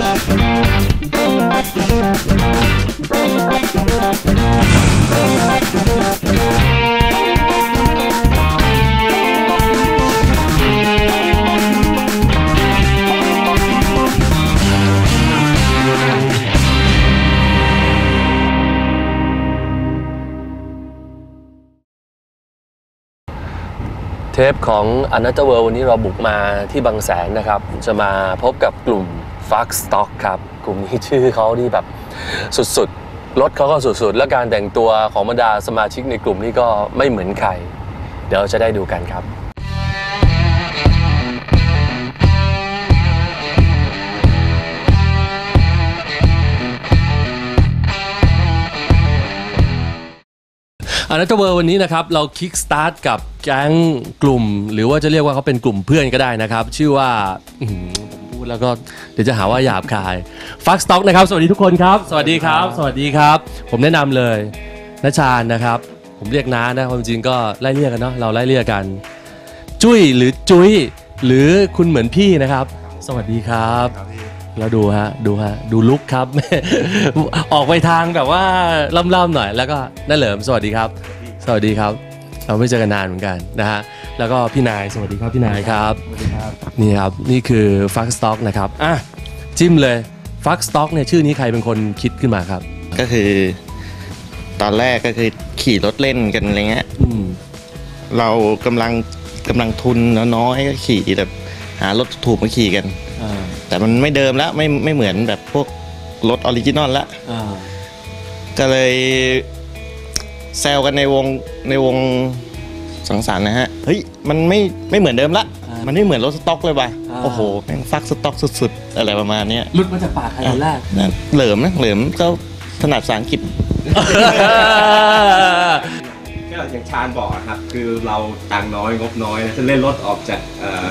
เทปของ a n a t h e r World วันนี้เราบุกมาที่บางแสนนะครับ จะมาพบกับกลุ่ม f u c k Stock ครับ กลุ่มนี้ชื่อเขาที่แบบสุดๆ รถเขาก็สุดๆ และการแต่งตัวของบรรดาสมาชิกในกลุ่มนี้ก็ไม่เหมือนใคร เดี๋ยวจะได้ดูกันครับอันัตเวอร์วันนี้นะครับเราคิกสตาร์ทกับแก๊งกลุ่ม หรือว่าจะเรียกว่าเขาเป็นกลุ่มเพื่อนก็ได้นะครับ ชื่อว่า ดแล้วก็เดี๋ยวจะหาว่าหยาบคายฟักสต็อกนะครับ สวัสดีทุกคนครับ สวัสดีครับ สวัสดีครับ ผมแนะนำเลยนชาญนะครับ ผมเรียกน้านะความจริงก็ไล่เรียกกันเนาะเราไล่เรียกกัน จุ้ยหรือจุ้ยหรือคุณเหมือนพี่นะครับ สวัสดีครับ แล้วดูฮะดูฮะดูลุกครับ ออกไปทางแบบว่าล่ำๆหน่อย แล้วก็น้าเหลิมสวัสดีครับ สวัสดีครับ เราไม่เจอกันนานเหมือนกันนะฮะแล้วก็พี่นายสวัสดีครับพี่นายครับสวัสดีครับนี่ครับนี่คือฟักสต็อกนะครับอะจิ้มเลยฟักสต็อกเนี่ยชื่อนี้ใครเป็นคนคิดขึ้นมาครับ ก็คือ ตอนแรกก็คือขี่รถเล่นกันอะไรเงี้ยอืมเรากำลังกำลังทุนน้อยๆก็ขี่แบบหารถถูกมาขี่กันอ่าแต่มันไม่เดิมแล้วไม่ไม่เหมือนแบบพวกรถออริจินอลละอ่าก็เลย แซวกันในวงในวงสังสรรค์นะฮะ เฮ้ย มันไม่ไม่เหมือนเดิมละ มันไม่เหมือนรถสต็อกเลยว่ะ โอ้โห แม่งฟักสต็อกสุดๆ อะไรประมาณเนี้ยหลุดมาจากปากใครคนแรกนั่นเหลิมนะเหลิมก็ถนัดภาษาอังกฤษก็อย่างชาญบอกอะครับ คือเราตังค์น้อยงบน้อยนะจะเล่นรถออกจากเอ่อ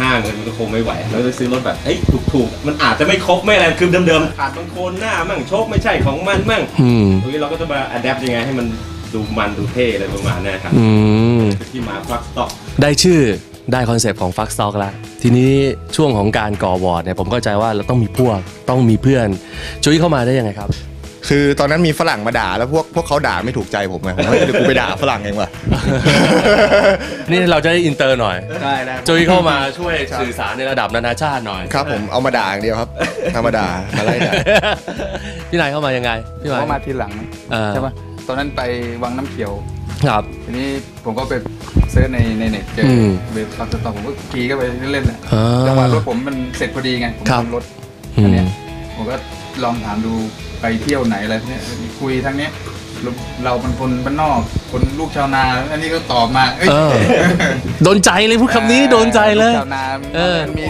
ห้างเลยมันก็คงไม่ไหวเราจะซื้อรถแบบเอ้ยถูกๆ มันอาจจะไม่ครบไม่อะไรคือเดิมๆขาดบางโคนหน้ามั่งโชคไม่ใช่ของมันมั่งอืมตรงนี้เราก็จะมาอัดแอปยังไงให้มัน ดูมันดูเท่อะไรประมาณเนี้ยครับอืม คือที่มาฟักสต็อกได้ชื่อได้คอนเซปต์ของฟักสต็อกแล้วทีนี้ช่วงของการก่อบอร์ดเนี่ยผมเข้าใจว่าเราต้องมีพวกต้องมีเพื่อนจุ้ยเข้ามาได้ยังไงครับ คือตอนนั้นมีฝรั่งมาด่าแล้วพวกพวกเขาด่าไม่ถูกใจผมไงผมว่าเดี๋ยวกูไปด่าฝรั่งเองว่ะ นี่เราจะได้อินเตอร์หน่อย ได้ได้ จุ้ยเข้ามาช่วยสื่อสารในระดับนานาชาติหน่อยครับผมเอามาด่าอย่างเดียวครับเอามาด่ามาไล่ด่าพี่นายเข้ามายังไงพี่นาย เขามาทีหลังเออ ใช่ปะ ตอนนั้นไปวังน้ำเขียว ครับ ทีนี้ผมก็ไปเซิร์ชในในเน็ตเจออืมเว็บฟังสต็อกผมก็ขี่ก็ไปเล่นๆแหละอ่าจังหวะรถผมมันเสร็จพอดีไงผมครับ ทำรถอือันมเนี้ยผมก็ลองถามดูไปเที่ยวไหนอะไรพวกเนี้ยคุยทั้งเนี้ยเราเราเป็นคนบ้านนอกคนลูกชาวนา อันนี้ก็ตอบมาเอ้ย เออ โดนใจเลยพูดคำนี้โดนใจเลย ชาวนาเออมันมี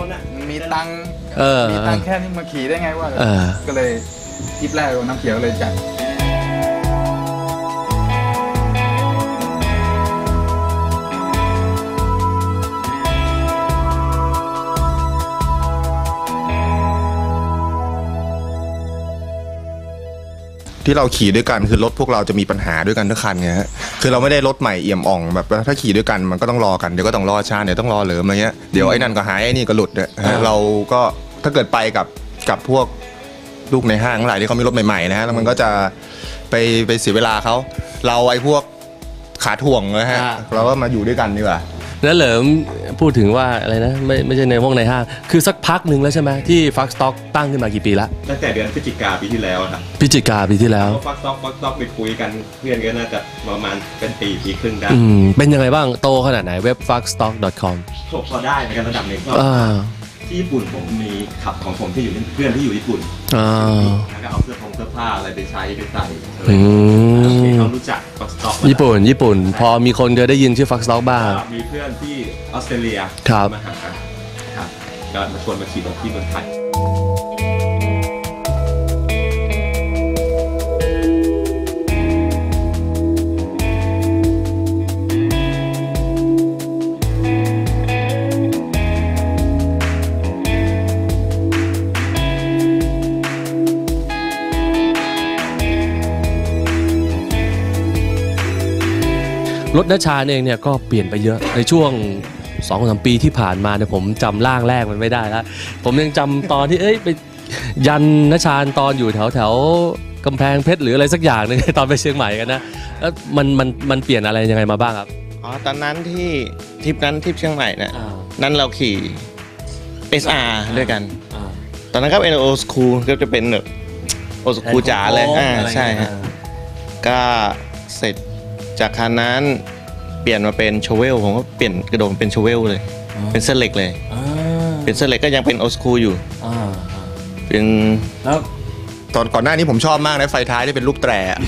มีตังค์เออมีตังค์แค่นี้มาขี่ได้ไงวะเออ ก็เลยทริปแรกวังน้ำเขียวเลยจัด ที่เราขี่ด้วยกันคือรถพวกเราจะมีปัญหาด้วยกันทุกคันไงฮะคือเราไม่ได้รถใหม่เอี่ยมอ่องแบบว่าถ้าขี่ด้วยกันมันก็ต้องรอกันเดี๋ยวก็ต้องรอชาเดี๋ยวต้องรอเหลิมอะไรเงี้ยเดี๋ยวไอ้นั่นก็หายไอ้นี่ก็หลุดเนี่ยฮะเราก็ถ้าเกิดไปกับกับพวกลูกในห้างทั้งหลายที่เขามีรถใหม่ๆนะฮะแล้วมันก็จะไปไปเสียเวลาเขาเราไอ้พวกขาถ่วงนะฮะอ่า เราก็มาอยู่ด้วยกันดีกว่า แล้วเหลิม พูดถึงว่าอะไรนะไม่ไม่ใช่ในห้องในห้าง คือสักพักหนึ่งแล้วใช่ไหมที่ฟักสต็อกตั้งขึ้นมากี่ปีละตั้งแต่เดือนพฤศจิกาปีที่แล้วอะครับพฤศจิกาปีที่แล้วฟักสต็อกฟักสต็อกไปคุยกันเพื่อนก็น่าจะประมาณเป็นปีปีครึ่งได้อืมเป็นยังไงบ้างโตขนาดไหนเว็บ fuckstock.com พอได้ในการระดับหนึ่งก็อ่าที่ญี่ปุ่นผมมีขับของผมที่อยู่ที่เพื่อนที่อยู่ญี่ปุ่นอ่าแล้วก็เอาเสื้อผงเสื้อผ้าอะไรไปใช้ไปใส่อะไรอืโอเคมเขารู้จัก ฟักสต็อกญี่ปุ่น ญี่ปุ่น พอมีคนเคยได้ยินชื่อ fuckstock บ้าง มีเพื่อนที่ออสเตรเลียครับมาหาครับก็มาชวนมาขี่รถที่เมืองไทย รถนัชชาเองเนี่ยก็เปลี่ยนไปเยอะในช่วง2อสปีที่ผ่านมาเนี่ยผมจำร่างแรกมันไม่ได้แล้วผมยังจำตอนที่เอ้ยไปยันนชาญตอนอยู่แถวแถวกำแพงเพชรหรืออะไรสักอย่างหนึงตอนไปเชียงใหม่กันนะแล้วมันมันมันเปลี่ยนอะไรยังไงมาบ้างครับอ๋อตอนนั้นที่ทริปนั้นทริปเชียงใหม่เนี่ยนั้นเราขี่ SR ด้วยกัน ตอนนั้นก็เป็นโอสคูก็จะเป็นแบบโอสคูจ๋าเลยอ่าใช่ฮะก็เสร็จ จากคันนั้นเปลี่ยนมาเป็นโชเวลผมก็เปลี่ยนกระโดดเป็นโชเวลเลย เป็นเส้นเหล็กเลยเป็นเส้นเหล็กก็ยังเป็นโอสคูอยู่เป็นแล้วตอนก่อนหน้านี้ผมชอบมากนะไฟท้ายที่เป็นรูปแตรอะ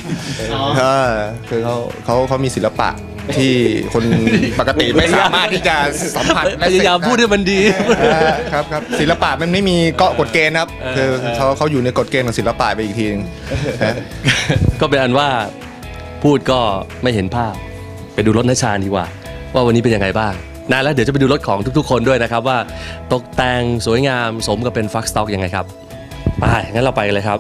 เออคือเขาเขาเขามีศิลปะที่คนปกติไม่สามารถที่จะสัมผัสพยายามพูดให้มันดี เออครับครับศิลปะมันไม่มีเกาะกฎเกณฑ์ครับเอคืออเขาเขาอยู่ในกฎเกณฑ์ของศิลปะไปอีกทีนึงฮะก็เป็นอันว่า พูดก็ไม่เห็นภาพ ไปดูรถนชาดีกว่า ว่าวันนี้เป็นยังไงบ้างนะแล้วเดี๋ยวจะไปดูรถของทุกๆ คนด้วยนะครับ ว่าตกแต่งสวยงามสมกับเป็นฟักสต็อกยังไงครับไปงั้นเราไปเลยครับ